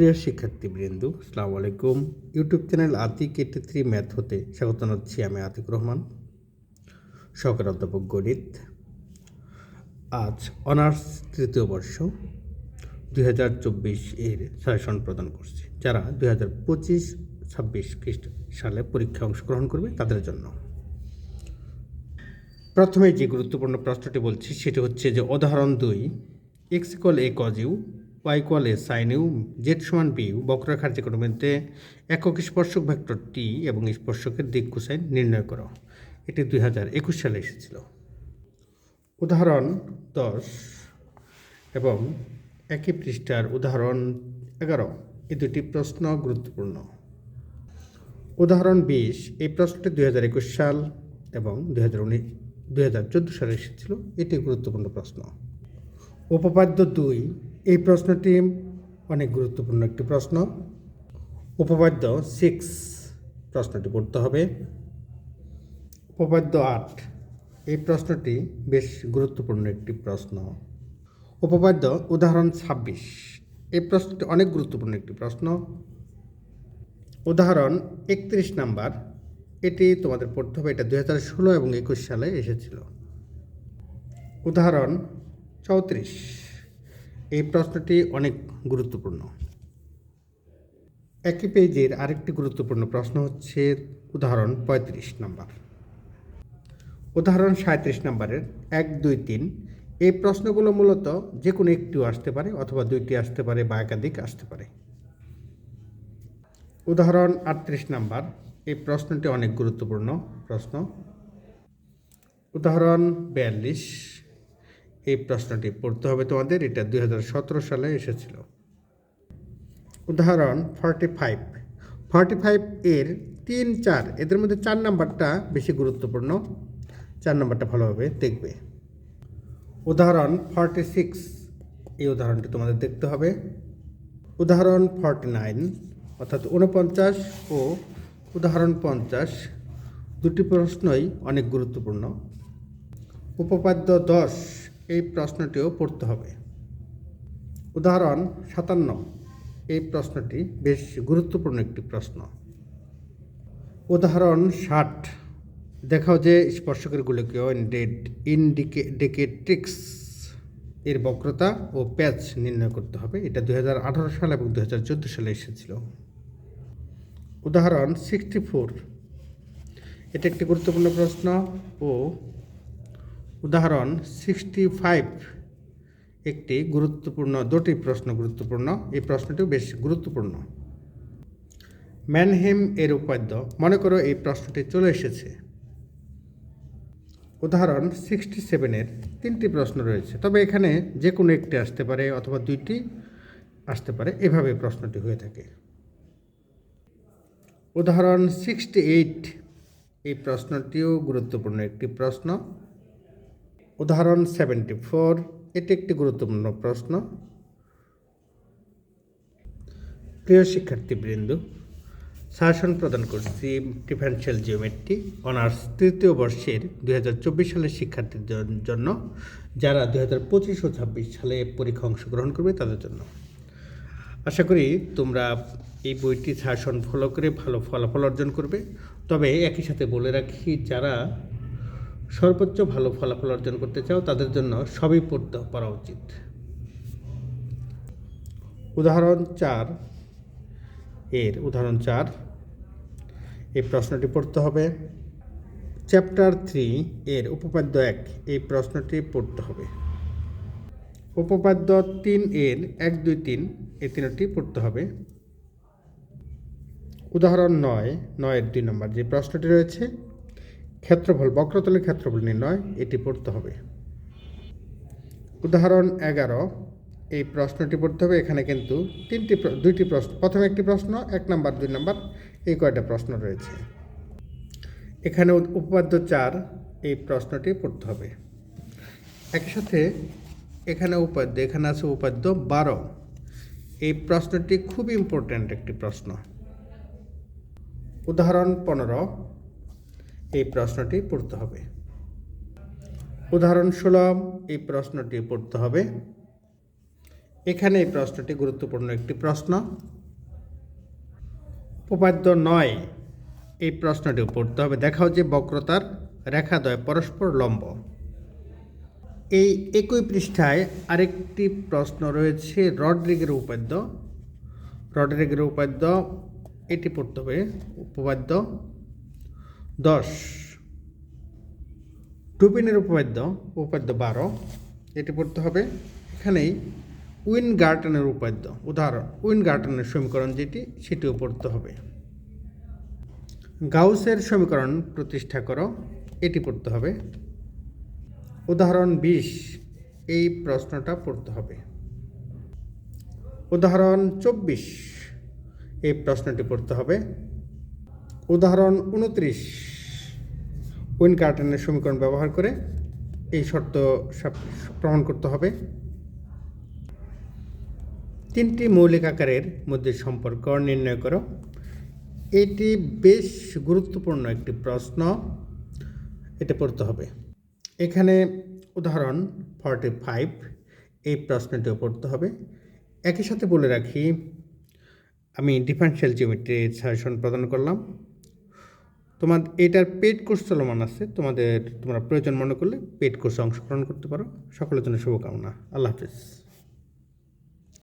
প্রিয় শিক্ষার্থীবৃন্দ, আসসালামু আলাইকুম। YouTube channel Atiq eighty three math হতে স্বাগত জানাচ্ছি আমি আতিক রহমান, সহকারী অধ্যাপক গণিত। আজ অনার্স তৃতীয় বর্ষ দুই হাজার চব্বিশ এর সাজেশন প্রদান করছি, যারা দুই হাজার পঁচিশ ছাব্বিশ খ্রিস্ট সালে পরীক্ষায় অংশগ্রহণ করবে তাদের জন্য। প্রথমে যে গুরুত্বপূর্ণ প্রশ্নটি বলছি, সেটি হচ্ছে যে উদাহরণ দুই X A cos U Y equal A sine U Z সমান বি ইউ বক্রাকার যে কোনো বিন্দুতে একক স্পর্শক ভেক্টর টি এবং স্পর্শকের দিক কোসাইন নির্ণয় করো। এটি দুই হাজার একুশ সালে এসেছিল। উদাহরণ দশ এবং একই পৃষ্ঠার উদাহরণ এগারো। এই দুটি প্রশ্ন গুরুত্বপূর্ণ। উদাহরণ বিশ, এই প্রশ্নটি দুই হাজার একুশ সাল এবং দুই হাজার উনিশ, দুই হাজার চোদ্দ সালে এসেছিল। এটি গুরুত্বপূর্ণ প্রশ্ন। উপপাদ্য দুই এই প্রশ্নটি অনেক গুরুত্বপূর্ণ একটি প্রশ্ন। উপপাদ্য সিক্স প্রশ্নটি পড়তে হবে। উপপাদ্য আট, এই প্রশ্নটি বেশ গুরুত্বপূর্ণ একটি প্রশ্ন। উপপাদ্য উদাহরণ ছাব্বিশ, এই প্রশ্নটি অনেক গুরুত্বপূর্ণ একটি প্রশ্ন। উদাহরণ একত্রিশ নাম্বার, এটি তোমাদের পড়তে হবে, এটা দু হাজার ষোলো এবং একুশ সালে এসেছিল। উদাহরণ চৌত্রিশ এই প্রশ্নটি অনেক গুরুত্বপূর্ণ। একই পেজের আরেকটি গুরুত্বপূর্ণ প্রশ্ন হচ্ছে উদাহরণ পঁয়ত্রিশ নাম্বার। উদাহরণ সাঁত্রিশ নাম্বারের এক, দুই, তিন। এই প্রশ্নগুলো মূলত যে কোনো একটিও আসতে পারে অথবা দুইটি আসতে পারে বা একাধিক আসতে পারে। উদাহরণ আটত্রিশ নাম্বার। এই প্রশ্নটি অনেক গুরুত্বপূর্ণ প্রশ্ন। উদাহরণ বিয়াল্লিশ। এই প্রশ্নটি পড়তে হবে তোমাদের, এটা দু হাজার সতেরো সালে এসেছিল। উদাহরণ ফর্টি ফাইভ ফর্টি ফাইভ এর তিন চার, এদের মধ্যে চার নাম্বারটা বেশি গুরুত্বপূর্ণ। চার নাম্বারটা ভালোভাবে দেখবে। উদাহরণ ফর্টি সিক্স এই উদাহরণটি তোমাদের দেখতে হবে। উদাহরণ ফর্টি নাইন অর্থাৎ ঊনপঞ্চাশ ও উদাহরণ, পঞ্চাশ। দুটি প্রশ্নই অনেক গুরুত্বপূর্ণ। উপপাদ্য দশ এই প্রশ্নটিও পড়তে হবে। উদাহরণ সাতান্ন। এই প্রশ্নটি বেশ গুরুত্বপূর্ণ একটি প্রশ্ন। উদাহরণ ষাট। দেখাও যে স্পর্শকের গোলকীয় ইন্ডিকেট্রিক্স এর বক্রতা ও প্যাচ নির্ণয় করতে হবে। এটা দু হাজার আঠারো সাল এবং দু হাজার চোদ্দ সালে এসেছিল। উদাহরণ সিক্সটি ফোর। এটা একটি গুরুত্বপূর্ণ প্রশ্ন ও উদাহরণ সিক্সটি ফাইভ একটি গুরুত্বপূর্ণ, দুটি প্রশ্ন গুরুত্বপূর্ণ। এই প্রশ্নটিও বেশ গুরুত্বপূর্ণ। ম্যানহেম এর উপাদ্য মনে করো এই প্রশ্নটি চলে এসেছে। উদাহরণ সিক্সটি সেভেনের তিনটি প্রশ্ন রয়েছে। তবে এখানে যে কোনো একটি আসতে পারে অথবা দুইটি আসতে পারে, এভাবে প্রশ্নটি হয়ে থাকে। উদাহরণ সিক্সটি এইট এই প্রশ্নটিও গুরুত্বপূর্ণ একটি প্রশ্ন। উদাহরণ সেভেন্টি ফোর এটি একটি গুরুত্বপূর্ণ প্রশ্ন। প্রিয় শিক্ষার্থীবৃন্দ, শাসন প্রদান করছি ডিফারেন্সিয়াল জিওমেট্রি অনার্স তৃতীয় বর্ষের দুই হাজার চব্বিশ সালের শিক্ষার্থীদের জন্য, যারা দুই হাজার পঁচিশ ও ছাব্বিশ সালে পরীক্ষা অংশগ্রহণ করবে তাদের জন্য। আশা করি তোমরা এই বইটি শাসন ফলো করে ভালো ফলাফল অর্জন করবে। তবে একই সাথে বলে রাখি, যারা সর্বোচ্চ ভালো ফলাফল অর্জন করতে চাও, তাদের জন্য সবই পড়তে পারা উচিত। উদাহরণ চার এর, উদাহরণ চার। এই প্রশ্নটি পড়তে হবে। চ্যাপ্টার থ্রি এর উপপাদ্য এক, এই প্রশ্নটি পড়তে হবে। উপপাদ্য তিন এর এক, দুই, তিন, এই তিনটি পড়তে হবে। উদাহরণ নয়, নয়ের দুই নম্বর যে প্রশ্নটি রয়েছে ক্ষেত্রফল, বক্রতলের ক্ষেত্রফল নির্ণয়, এটি পড়তে হবে। উদাহরণ এগারো। এই প্রশ্নটি পড়তে হবে। এখানে কিন্তু তিনটি দুইটি প্রশ্ন, প্রথমে একটি প্রশ্ন, এক নাম্বার, দুই নাম্বার, এই কয়টা প্রশ্ন রয়েছে। এখানে উপ- উপপাদ্য চার, এই প্রশ্নটি পড়তে হবে। একই সাথে এখানে উপাদ্য এখানে আছে উপাদ্য বারো। এই প্রশ্নটি খুব ইম্পর্ট্যান্ট একটি প্রশ্ন। উদাহরণ পনেরো। এই প্রশ্নটি পড়তে হবে। উদাহরণ ষোলো এই প্রশ্নটি পড়তে হবে। এখানে এই প্রশ্নটি গুরুত্বপূর্ণ একটি প্রশ্ন। উপপাদ্য নয়, এই প্রশ্নটি পড়তে হবে। দেখাও যে বক্রতার রেখাদ্বয় পরস্পর লম্ব। এই একই পৃষ্ঠায় আরেকটি প্রশ্ন রয়েছে রডরিগের উপাদ্য রডরিগের উপাদ্য এটি পড়তে হবে। উপপাদ্য দশ। টুপিনের উপপাদ্য উপপাদ্য বারো, এটি পড়তে হবে। এখানেই উইন গার্টনের উপাদ্য উদাহরণ উইন গার্টনের সমীকরণ যেটি, সেটিও পড়তে হবে। গাউসের সমীকরণ প্রতিষ্ঠা করো, এটি পড়তে হবে। উদাহরণ বিশ, এই প্রশ্নটা পড়তে হবে। উদাহরণ চব্বিশ, এই প্রশ্নটি পড়তে হবে। উদাহরণ উনত্রিশ। উইন কার্টনের সমীকরণ ব্যবহার করে এই শর্ত প্রমাণ করতে হবে। তিনটি মৌলিক আকারের মধ্যে সম্পর্ক নির্ণয় করো। এটি বেশ গুরুত্বপূর্ণ একটি প্রশ্ন। এটা পড়তে হবে। এখানে উদাহরণ ফর্টি ফাইভ, এই প্রশ্নটিও পড়তে হবে। একই সাথে বলে রাখি, আমি ডিফারেন্সিয়াল জিওমেট্রি সাজেশন প্রদান করলাম। তোমার এটার পেড কোর্স চলমান আছে, তোমাদের তোমরা প্রয়োজন মনে করলে পেড কোর্সে অংশগ্রহণ করতে পারো। সকলের জন্য শুভকামনা। আল্লাহ হাফিজ।